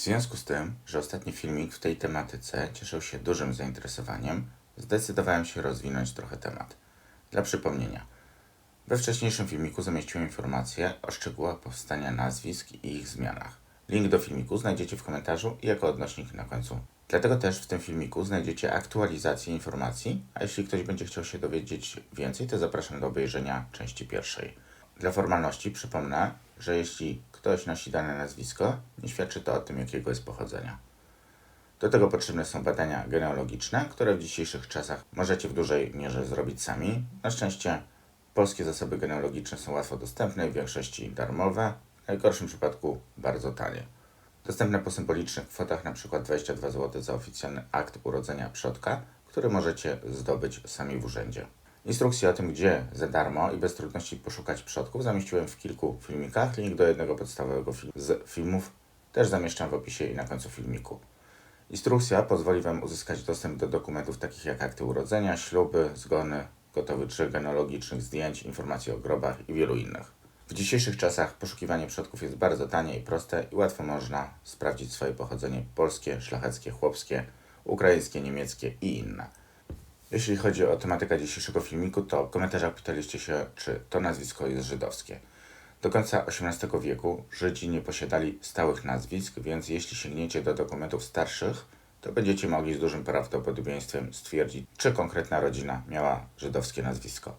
W związku z tym, że ostatni filmik w tej tematyce cieszył się dużym zainteresowaniem, zdecydowałem się rozwinąć trochę temat. Dla przypomnienia, we wcześniejszym filmiku zamieściłem informacje o szczegółach powstania nazwisk i ich zmianach. Link do filmiku znajdziecie w komentarzu i jako odnośnik na końcu. Dlatego też w tym filmiku znajdziecie aktualizację informacji, a jeśli ktoś będzie chciał się dowiedzieć więcej, to zapraszam do obejrzenia części pierwszej. Dla formalności przypomnę, że jeśli ktoś nosi dane nazwisko, nie świadczy to o tym, jakiego jest pochodzenia. Do tego potrzebne są badania genealogiczne, które w dzisiejszych czasach możecie w dużej mierze zrobić sami. Na szczęście polskie zasoby genealogiczne są łatwo dostępne, w większości darmowe, w najgorszym przypadku bardzo tanie. Dostępne po symbolicznych kwotach np. 22 zł za oficjalny akt urodzenia przodka, który możecie zdobyć sami w urzędzie. Instrukcje o tym, gdzie za darmo i bez trudności poszukać przodków zamieściłem w kilku filmikach. Link do jednego podstawowego filmu z filmów też zamieszczam w opisie i na końcu filmiku. Instrukcja pozwoli Wam uzyskać dostęp do dokumentów takich jak akty urodzenia, śluby, zgony, gotowy trzech genealogicznych zdjęć, informacji o grobach i wielu innych. W dzisiejszych czasach poszukiwanie przodków jest bardzo tanie i proste i łatwo można sprawdzić swoje pochodzenie polskie, szlacheckie, chłopskie, ukraińskie, niemieckie i inne. Jeśli chodzi o tematykę dzisiejszego filmiku, to w komentarzach pytaliście się, czy to nazwisko jest żydowskie. Do końca XVIII wieku Żydzi nie posiadali stałych nazwisk, więc jeśli sięgniecie do dokumentów starszych, to będziecie mogli z dużym prawdopodobieństwem stwierdzić, czy konkretna rodzina miała żydowskie nazwisko.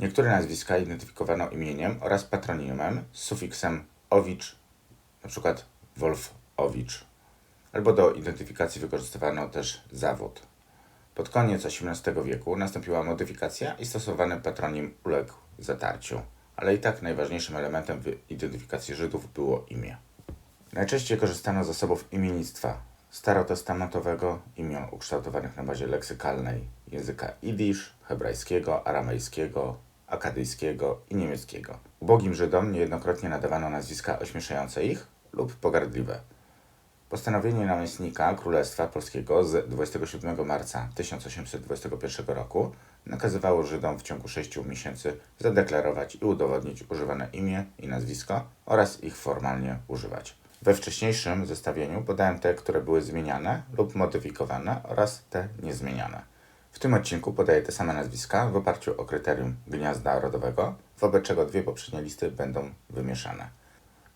Niektóre nazwiska identyfikowano imieniem oraz patronimem z sufiksem owicz, np. Wolfowicz, albo do identyfikacji wykorzystywano też zawód. Pod koniec XVIII wieku nastąpiła modyfikacja i stosowany patronim uległ zatarciu, ale i tak najważniejszym elementem w identyfikacji Żydów było imię. Najczęściej korzystano z zasobów imiennictwa starotestamentowego, imion ukształtowanych na bazie leksykalnej języka idisz, hebrajskiego, aramejskiego, akadyjskiego i niemieckiego. Ubogim Żydom niejednokrotnie nadawano nazwiska ośmieszające ich lub pogardliwe. Postanowienie namiestnika Królestwa Polskiego z 27 marca 1821 roku nakazywało Żydom w ciągu 6 miesięcy zadeklarować i udowodnić używane imię i nazwisko oraz ich formalnie używać. We wcześniejszym zestawieniu podałem te, które były zmieniane lub modyfikowane oraz te niezmieniane. W tym odcinku podaję te same nazwiska w oparciu o kryterium gniazda rodowego, wobec czego dwie poprzednie listy będą wymieszane.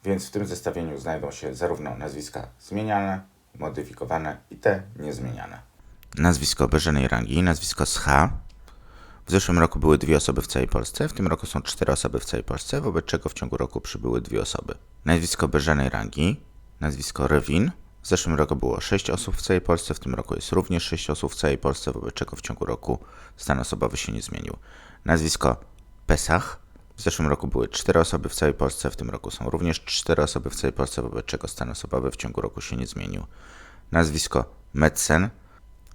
Więc w tym zestawieniu znajdą się zarówno nazwiska zmieniane, modyfikowane i te niezmieniane. Nazwisko oberżonej rangi, nazwisko z H. W zeszłym roku były dwie osoby w całej Polsce, w tym roku są cztery osoby w całej Polsce, wobec czego w ciągu roku przybyły dwie osoby. Nazwisko oberżonej rangi, nazwisko Rewin. W zeszłym roku było sześć osób w całej Polsce, w tym roku jest również sześć osób w całej Polsce, wobec czego w ciągu roku stan osobowy się nie zmienił. Nazwisko Pesach. W zeszłym roku były cztery osoby w całej Polsce, w tym roku są również cztery osoby w całej Polsce, wobec czego stan osobowy w ciągu roku się nie zmienił. Nazwisko Medsen.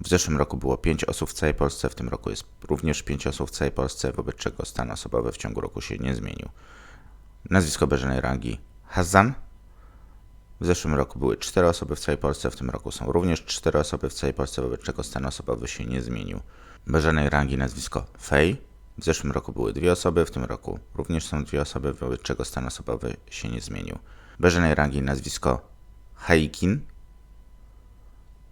W zeszłym roku było 5 osób w całej Polsce, w tym roku jest również 5 osób w całej Polsce, wobec czego stan osobowy w ciągu roku się nie zmienił. Nazwisko oberżonej rangi Hazan. W zeszłym roku były 4 osoby w całej Polsce, w tym roku są również 4 osoby w całej Polsce, wobec czego stan osobowy się nie zmienił. Oberżonej rangi nazwisko Fej. W zeszłym roku były dwie osoby, w tym roku również są dwie osoby, wobec czego stan osobowy się nie zmienił. Oberżonej rangi nazwisko Haikin.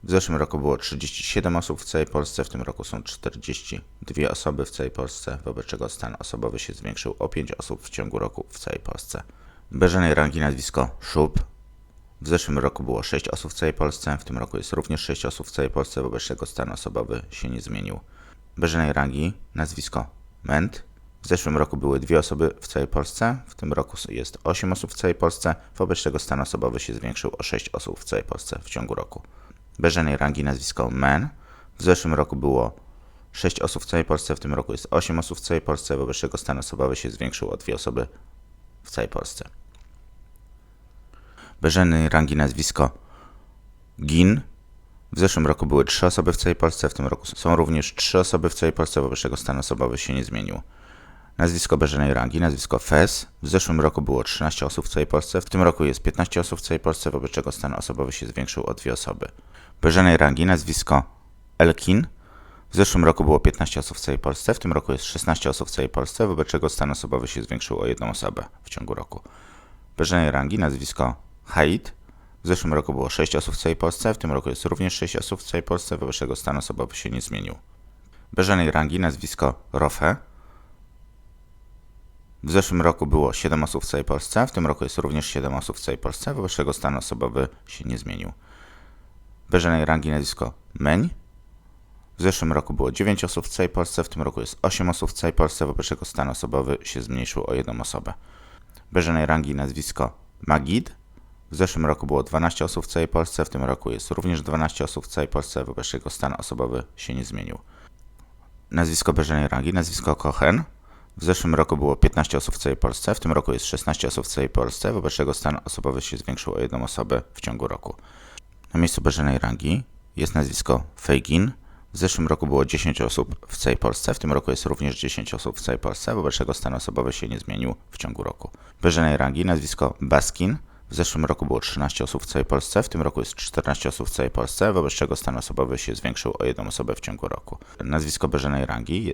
W zeszłym roku było 37 osób w całej Polsce, w tym roku są 42 osoby w całej Polsce, wobec czego stan osobowy się zwiększył o 5 osób w ciągu roku w całej Polsce. Beżenej rangi nazwisko Szub. W zeszłym roku było 6 osób w całej Polsce, w tym roku jest również 6 osób w całej Polsce, wobec czego stan osobowy się nie zmienił. Beżenej rangi nazwisko Ment. W zeszłym roku były dwie osoby w całej Polsce, w tym roku jest 8 osób w całej Polsce, wobec czego stan osobowy się zwiększył o 6 osób w całej Polsce w ciągu roku. Beżenej rangi nazwisko Men. W zeszłym roku było 6 osób w całej Polsce, w tym roku jest 8 osób w całej Polsce, wobec czego stan osobowy się zwiększył o 2 osoby w całej Polsce. Beżenej rangi nazwisko Gin. W zeszłym roku były 3 osoby w całej Polsce, w tym roku są również 3 osoby w całej Polsce, wobec czego stan osobowy się nie zmienił. Nazwisko beżenej rangi, nazwisko Fes. W zeszłym roku było 13 osób w całej Polsce, w tym roku jest 15 osób w całej Polsce, wobec czego stan osobowy się zwiększył o 2 osoby. Beżenej rangi, nazwisko Elkin. W zeszłym roku było 15 osób w całej Polsce, w tym roku jest 16 osób w całej Polsce, wobec czego stan osobowy się zwiększył o jedną osobę w ciągu roku. Beżenej rangi, nazwisko Haid. W zeszłym roku było 6 osób w całej Polsce, w tym roku jest również 6 osób w całej Polsce, wobec czego stan osobowy się nie zmienił. Beżanej rangi nazwisko Rofe. W zeszłym roku było 7 osób w całej Polsce, w tym roku jest również 7 osób w całej Polsce, wobec czego stan osobowy się nie zmienił. Beżanej rangi nazwisko Meń. W zeszłym roku było 9 osób w całej Polsce, w tym roku jest 8 osób w całej Polsce, wobec czego stan osobowy się zmniejszył o jedną osobę. Beżanej rangi nazwisko Magid. W zeszłym roku było 12 osób w całej Polsce, w tym roku jest również 12 osób w całej Polsce, wobec czego stan osobowy się nie zmienił. Nazwisko Beżanej rangi, nazwisko Kochen. W zeszłym roku było 15 osób w całej Polsce, w tym roku jest 16 osób w całej Polsce, wobec czego stan osobowy się zwiększył o jedną osobę w ciągu roku. Na miejscu Beżanej rangi jest nazwisko Fejgin. W zeszłym roku było 10 osób w całej Polsce, w tym roku jest również 10 osób w całej Polsce, wobec czego stan osobowy się nie zmienił w ciągu roku. Beżanej rangi nazwisko Baskin. W zeszłym roku było 13 osób w całej Polsce, w tym roku jest 14 osób w całej Polsce, wobec czego stan osobowy się zwiększył o jedną osobę w ciągu roku. Nazwisko Beżanej rangi,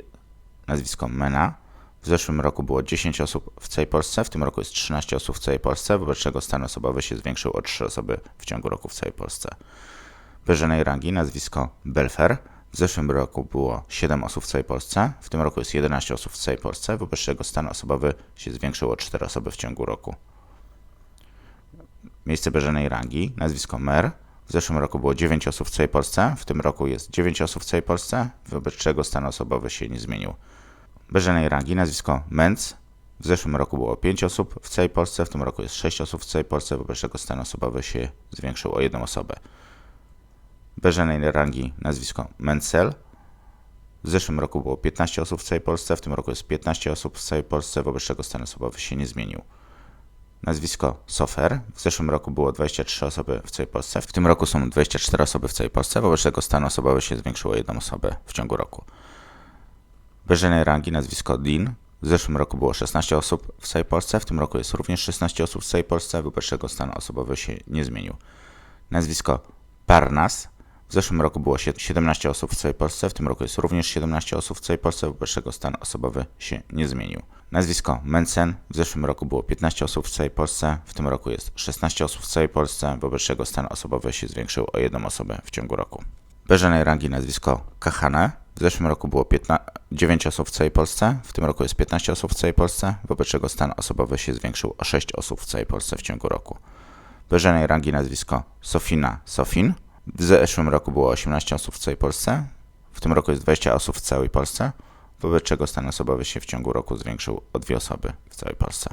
nazwisko Mena. W zeszłym roku było 10 osób w całej Polsce, w tym roku jest 13 osób w całej Polsce, wobec czego stan osobowy się zwiększył o 3 osoby w ciągu roku w całej Polsce. Beżanej rangi nazwisko Belfer. W zeszłym roku było 7 osób w całej Polsce, w tym roku jest 11 osób w całej Polsce, wobec czego stan osobowy się zwiększył o 4 osoby w ciągu roku. Miejsce Beżanej rangi, nazwisko Mer. W zeszłym roku było 9 osób w całej Polsce, w tym roku jest 9 osób w całej Polsce, wobec czego stan osobowy się nie zmienił. Beżanej rangi, nazwisko Menc. W zeszłym roku było 5 osób w całej Polsce, w tym roku jest 6 osób w całej Polsce, wobec czego stan osobowy się zwiększył o jedną osobę. Beżanej rangi, nazwisko Mencel. W zeszłym roku było 15 osób w całej Polsce, w tym roku jest 15 osób w całej Polsce, wobec czego stan osobowy się nie zmienił. Nazwisko Sofer. W zeszłym roku było 23 osoby w całej Polsce, w tym roku są 24 osoby w całej Polsce, wobec czego stan osobowy się zwiększył o jedną osobę w ciągu roku. Beżanej rangi, nazwisko Dean. W zeszłym roku było 16 osób w całej Polsce, w tym roku jest również 16 osób w całej Polsce, wobec czego stan osobowy się nie zmienił. Nazwisko Parnas. W zeszłym roku było sie- 17 osób w całej Polsce, w tym roku jest również 17 osób w całej Polsce, wobec czego stan osobowy się nie zmienił. Nazwisko Mensen. W zeszłym roku było 15 osób w całej Polsce, w tym roku jest 16 osób w całej Polsce, wobec czego stan osobowy się zwiększył o jedną osobę w ciągu roku. Beżanej rangi nazwisko Kahane. W zeszłym roku było 15, 9 osób w całej Polsce, w tym roku jest 15 osób w całej Polsce, wobec czego stan osobowy się zwiększył o 6 osób w całej Polsce w ciągu roku. Beżanej rangi nazwisko Sofina Sofin. W zeszłym roku było 18 osób w całej Polsce, w tym roku jest 20 osób w całej Polsce, wobec czego stan osobowy się w ciągu roku zwiększył o dwie osoby w całej Polsce.